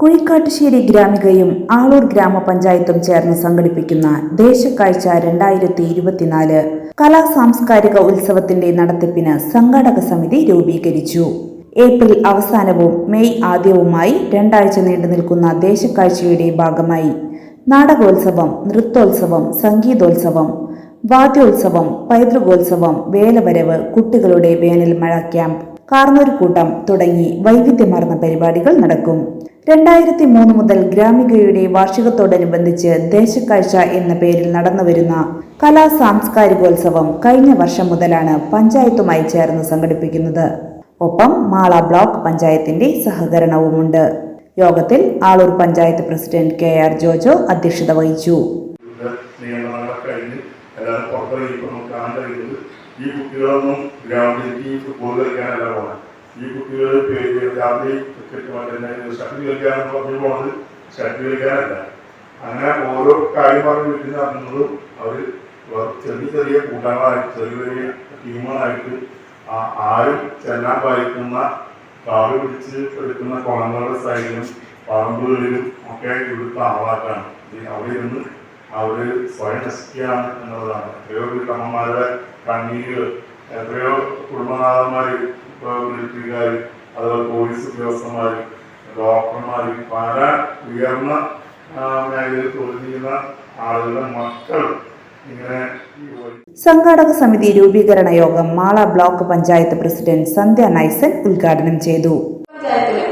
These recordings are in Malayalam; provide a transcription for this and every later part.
കുഴിക്കാട്ടുശ്ശേരി ഗ്രാമികയും ആളൂർ ഗ്രാമപഞ്ചായത്തും ചേർന്ന് സംഘടിപ്പിക്കുന്ന ദേശക്കാഴ്ച രണ്ടായിരത്തി ഇരുപത്തിനാല് കലാ സാംസ്കാരിക ഉത്സവത്തിന്റെ നടത്തിപ്പിന് സംഘാടക സമിതി രൂപീകരിച്ചു. ഏപ്രിൽ അവസാനവും മെയ് ആദ്യവുമായി രണ്ടാഴ്ച നീണ്ടു നിൽക്കുന്ന ദേശക്കാഴ്ചയുടെ ഭാഗമായി നാടകോത്സവം നൃത്തോത്സവം സംഗീതോത്സവം വാദ്യോത്സവം പൈതൃകോത്സവം വേലവരവ് കുട്ടികളുടെ വേനൽ മഴ ക്യാമ്പ് കാർന്നൂർക്കൂട്ടം തുടങ്ങി വൈവിധ്യമാർന്ന പരിപാടികൾ നടക്കും. രണ്ടായിരത്തി മൂന്ന് മുതൽ ഗ്രാമികയുടെ വാർഷികത്തോടനുബന്ധിച്ച് ദേശക്കാഴ്ച എന്ന പേരിൽ നടന്നുവരുന്ന കലാ സാംസ്കാരികോത്സവം കഴിഞ്ഞ വർഷം മുതലാണ് പഞ്ചായത്തുമായി ചേർന്ന് സംഘടിപ്പിക്കുന്നത്. ഒപ്പം മാള ബ്ലോക്ക് പഞ്ചായത്തിന്റെ സഹകരണവുമുണ്ട്. യോഗത്തിൽ Aloor panchayat president K R Jojo അധ്യക്ഷത വഹിച്ചു. ഈ കുട്ടികളൊന്നും ഗ്രൗണ്ടിലേക്ക് ഫുട്ബോൾ കളിക്കാനല്ല പോകണം ഈ കുട്ടികൾ പേര് രാത്രി ക്രിക്കറ്റ് മറ്റേ ഷട്ടിൽ കളിക്കാനെന്ന് പറഞ്ഞു പോണത് ഷട്ടിൽ കളിക്കാനല്ല. അങ്ങനെ ഓരോ കാര്യം പറഞ്ഞ് വീട്ടിൽ നടന്നതും അവർ ചെറിയ ചെറിയ കൂട്ടങ്ങളായി ചെറിയ ചെറിയ ടീമുകളായിട്ട് ആരും ചെല്ലാൻ പാലിക്കുന്ന കാട് പിടിച്ച് എടുക്കുന്ന കുളങ്ങളുടെ സൈഡിലും പറമ്പുകളിലും ഒക്കെ ഇവിടുത്തെ ആളാക്കാണ്. അവിടെ ഇരുന്ന് അവർ സ്വയം നശിക്കുകയാണ് എന്നുള്ളതാണ്. എത്രയോ വീട്ടമ്മമാരുടെ കണ്ണീര് എത്രയോ കുടുംബനാഥന്മാര് മിലിറ്ററിക്കാർ അതുപോലെ പോലീസ് ഉദ്യോഗസ്ഥന്മാർ ഡോക്ടർമാർ പല ഉയർന്ന മേഖലയിൽ തൊഴിൽ ചെയ്യുന്ന ആളുകളുടെ മക്കൾ സംഘാടക സമിതി രൂപീകരണ യോഗം മാള ബ്ലോക്ക് പഞ്ചായത്ത് പ്രസിഡന്റ് സന്ധ്യ നൈസൻ ഉദ്ഘാടനം ചെയ്തു. പഞ്ചായത്തിന്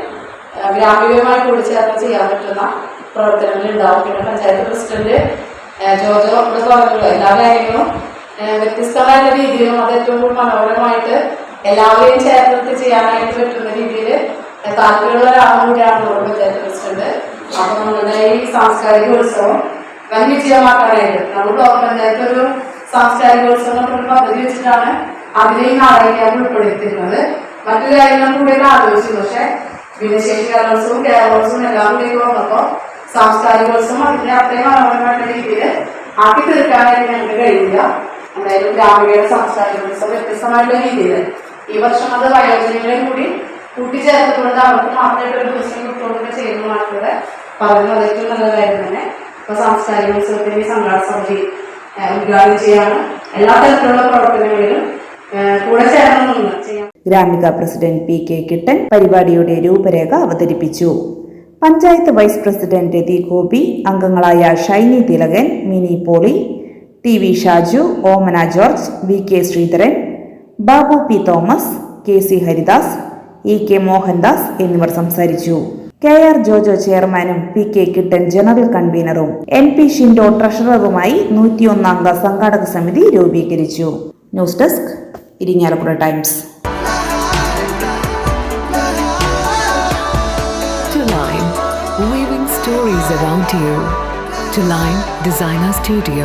ഗ്രാമീണമായി കൂടി ചേർന്ന് ചെയ്യാൻ പറ്റുന്ന പ്രവർത്തനങ്ങൾ ഉണ്ടാവും. പിന്നെ പഞ്ചായത്ത് പ്രസിഡന്റ് ജോജോ ഇവിടെ കാര്യങ്ങളും വ്യത്യസ്തമായ രീതിയിലും അത് ഏറ്റവും കൂടുതൽ മനോഹരമായിട്ട് എല്ലാവരെയും ചേർന്നിട്ട് ചെയ്യാനായിട്ട് പറ്റുന്ന രീതിയിൽ താല്പര്യമുള്ള ഒരാളും കൂടിയാണ് ഓർമ്മ പഞ്ചായത്ത് അപ്പൊ നമ്മുടെ ഈ സാംസ്കാരിക ഉത്സവം വൻ വിജയമാക്കാനായിട്ട് നമ്മൾ ബ്ലോക്ക് പഞ്ചായത്ത് ഒരു സാംസ്കാരിക ഉത്സവം പദ്ധതി വെച്ചിട്ടാണ് അതിനെ ഈ ഉൾപ്പെടുത്തിയിരുന്നത്. മറ്റു കാര്യങ്ങളും കൂടി ആലോചിച്ചു. പക്ഷെ ഭിന്നശേഷി കലോത്സവം കേരളോത്സവം എല്ലാം കൂടി വന്നപ്പോ സാംസ്കാരികോത്സവം അതിന്റെ അത്രയും മനോഹരമായിട്ടുള്ള രീതിയിൽ ആക്കി തീർക്കാനായിട്ട് ഞങ്ങൾക്ക് കഴിയില്ല എന്തായാലും ഗ്രാമീണ സാംസ്കാരികോത്സവം വ്യത്യസ്തമായിട്ടുള്ള രീതിയിൽ. ഈ വർഷം അത് വയോജനങ്ങളെയും കൂടി കൂട്ടിച്ചേർത്തുകൊണ്ട് അവർക്ക് മാത്രമായിട്ട് ഒരു ദിവസം കിട്ടുകൊണ്ടൊക്കെ ചെയ്യുന്നതായിട്ടുള്ള പറയുന്നത് ഏറ്റവും നല്ല കാര്യം തന്നെ. ഇപ്പൊ സാംസ്കാരികോത്സവത്തിന്റെ ഈ സംഘാട സമിതി ഉദ്ഘാടനം ചെയ്യാണ്. എല്ലാ തരത്തിലുള്ള പ്രവർത്തനങ്ങളിലും കൂടെ ചേർന്നൊന്നും ചെയ്യാം. Gramika president P K Kittan പരിപാടിയുടെ രൂപരേഖ അവതരിപ്പിച്ചു. പഞ്ചായത്ത് വൈസ് പ്രസിഡന്റ് രതി ഗോപി അംഗങ്ങളായ Shiny Thilakan Mini Poly T V Shaju Omana George V K Sreedharan Babu P Thomas K C Haridas E K Mohandas എന്നിവർ സംസാരിച്ചു. കെ ആർ ജോജോ ചെയർമാനും പി കെ കിട്ടൻ ജനറൽ കൺവീനറും എൻ പി ഷിൻഡോ ട്രഷററുമായി നൂറ്റിയൊന്നാം സംഘാടക സമിതി രൂപീകരിച്ചു. News desk Irinjalakuda times. Line Designer Studio,